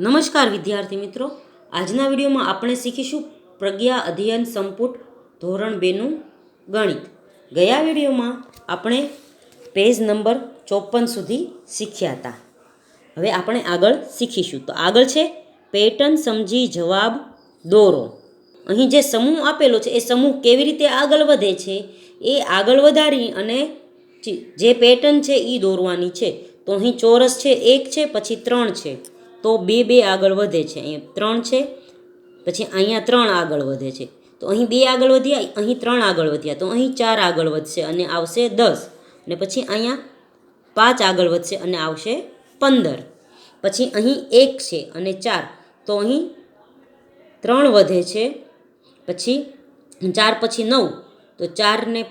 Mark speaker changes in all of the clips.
Speaker 1: નમસ્કાર વિદ્યાર્થી મિત્રો. આજના વિડીયોમાં આપણે શીખીશું પ્રજ્ઞા અધ્યયન સંપુટ ધોરણ બેનું ગણિત. ગયા વિડીયોમાં આપણે પેજ નંબર ચોપન સુધી શીખ્યા હતા. હવે આપણે આગળ શીખીશું. તો આગળ છે પેટર્ન સમજી જવાબ દોરો. અહીં જે સમૂહ આપેલો છે, એ સમૂહ કેવી રીતે આગળ વધે છે, એ આગળ વધારી અને જે- પેટર્ન છે એ દોરવાની છે. તો અહીં ચોરસ છે, એક છે, પછી ત્રણ છે. તો બે બે આગળ વધે છે. અહીંયા ત્રણ છે, પછી અહીંયા ત્રણ આગળ વધે છે. તો અહીં બે આગળ વધ્યા, અહીં ત્રણ આગળ વધ્યા. તો અહીં ચાર આગળ વધશે અને આવશે દસ. અને પછી અહીંયા પાંચ આગળ વધશે અને આવશે પંદર. પછી અહીં એક છે અને ચાર. તો અહીં ત્રણ વધે છે, પછી ચાર, પછી નવ. તો ચારને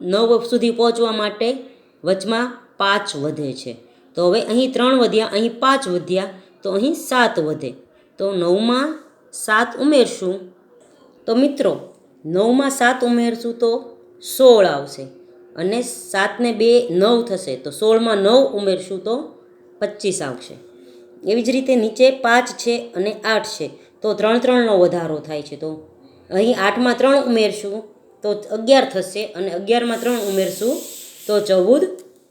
Speaker 1: નવ સુધી પહોંચવા માટે વચમાં પાંચ વધે છે. તો હવે અહીં ત્રણ વધ્યા, અહીં પાંચ વધ્યા. તો અહીં સાત વધે. તો નવમાં સાત ઉમેરશું. તો મિત્રો, નવમાં સાત ઉમેરશું તો સોળ આવશે અને સાતને બે નવ થશે. તો સોળમાં નવ ઉમેરશું તો પચીસ આવશે. એવી જ રીતે નીચે પાંચ છે અને આઠ છે. તો ત્રણ ત્રણનો વધારો થાય છે. તો અહીં આઠમાં ત્રણ ઉમેરશું તો અગિયાર થશે અને અગિયારમાં ત્રણ ઉમેરશું તો ચૌદ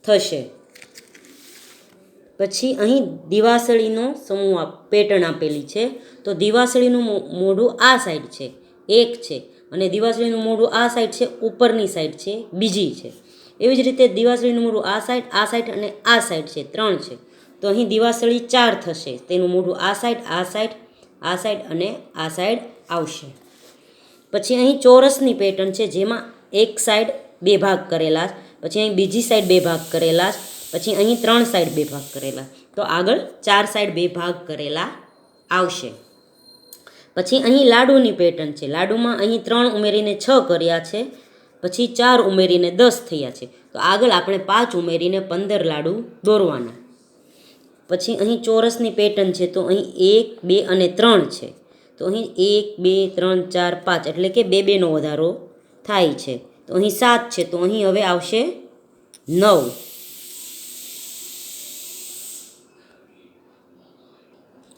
Speaker 1: થશે. પછી અહીં દિવાસળીનો સમૂહ પેટર્ન આપેલી છે. તો દિવાસળીનું મોઢું આ સાઈડ છે, એક છે. અને દિવાસળીનું મોઢું આ સાઈડ છે, ઉપરની સાઈડ છે, બીજી છે. એવી જ રીતે દિવાસળીનું મોઢું આ સાઈડ આ સાઈડ અને આ સાઈડ છે, ત્રણ છે. તો અહીં દિવાસળી ચાર થશે. તેનું મોઢું આ સાઈડ આ સાઈડ આ સાઈડ અને આ સાઈડ આવશે. પછી અહીં ચોરસની પેટર્ન છે, જેમાં એક સાઈડ બે ભાગ કરેલા પછી અહીં બીજી સાઈડ બે ભાગ કરેલા પછી અહીં ત્રણ સાઈડ બે ભાગ કરેલા. તો આગળ ચાર સાઈડ બે ભાગ કરેલા આવશે. પછી અહીં લાડુની પેટર્ન છે. લાડુમાં અહીં ત્રણ ઉમેરીને છ કર્યા છે. પછી ચાર ઉમેરીને દસ થયા છે. તો આગળ આપણે પાંચ ઉમેરીને પંદર લાડુ દોરવાના. પછી અહીં ચોરસની પેટર્ન છે. તો અહીં એક, બે અને ત્રણ છે. તો અહીં એક, બે, ત્રણ, ચાર, પાંચ એટલે કે બે, બેનો વધારો થાય છે. તો અહીં સાત છે. તો અહીં હવે આવશે નવ.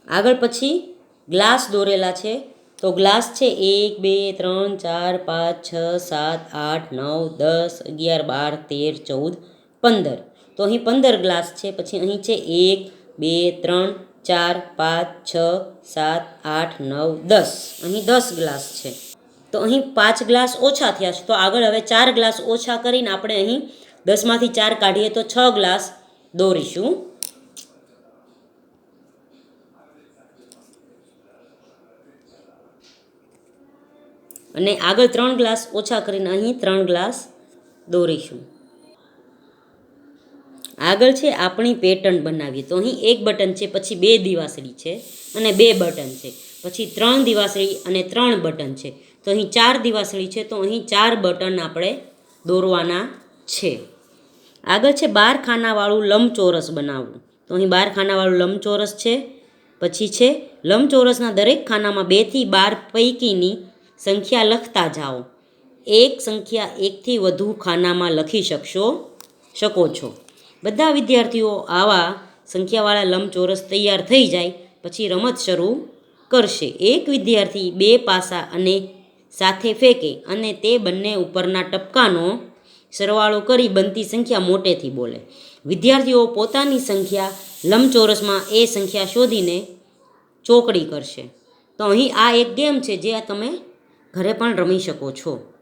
Speaker 1: આગળ પછી ગ્લાસ દોરેલા છે. તો ગ્લાસ છે એક, બે, ત્રણ, ચાર, પાંચ, છ, સાત, આઠ, નવ, દસ, અગિયાર, બાર, તેર, ચૌદ, પંદર. તો અહીં પંદર ગ્લાસ છે. પછી અહીં છે એક, બે, ત્રણ, ચાર, પાંચ, છ, સાત, આઠ, નવ, દસ. અહીં દસ ગ્લાસ છે. તો અહીં પાંચ ગ્લાસ ઓછા થયા છે. તો આગળ હવે ચાર ગ્લાસ ઓછા કરીને આપણે અહીં દસમાંથી ચાર કાઢીએ તો છ ગ્લાસ દોરીશું. અને આગળ ત્રણ ગ્લાસ ઓછા કરીને અહીં ત્રણ ગ્લાસ દોરીશું. આગળ છે આપણી પેટર્ન બનાવીએ. તો અહીં એક બટન છે, પછી બે દિવાસળી છે અને બે બટન છે. પછી ત્રણ દિવાસળી અને ત્રણ બટન છે. તો અહીં ચાર દિવાસળી છે, તો અહીં ચાર બટન આપણે દોરવાના છે. આગળ છે બાર ખાનાવાળું લંબચોરસ બનાવવું. તો અહીં બાર ખાનાવાળું લંબચોરસ છે, પછી છે લંબચોરસના દરેક ખાનામાં બેથી બાર પૈકીની સંખ્યા લખતા જાઓ. એક સંખ્યા એકથી વધુ ખાનામાં લખી શકશો, શકો છો. બધા વિદ્યાર્થીઓ આવા સંખ્યાવાળા લંબચોરસ તૈયાર થઈ જાય, પછી રમત શરૂ કરશે. એક વિદ્યાર્થી બે પાસા અને સાથે ફેંકે અને તે બંને ઉપરના ટપકાનો સરવાળો કરી બનતી સંખ્યા મોટેથી બોલે. વિદ્યાર્થીઓ પોતાની સંખ્યા લંબચોરસમાં એ સંખ્યા શોધીને ચોકડી કરશે. તો અહીં આ એક ગેમ છે, જે તમે ઘરે પણ રમી શકો છો.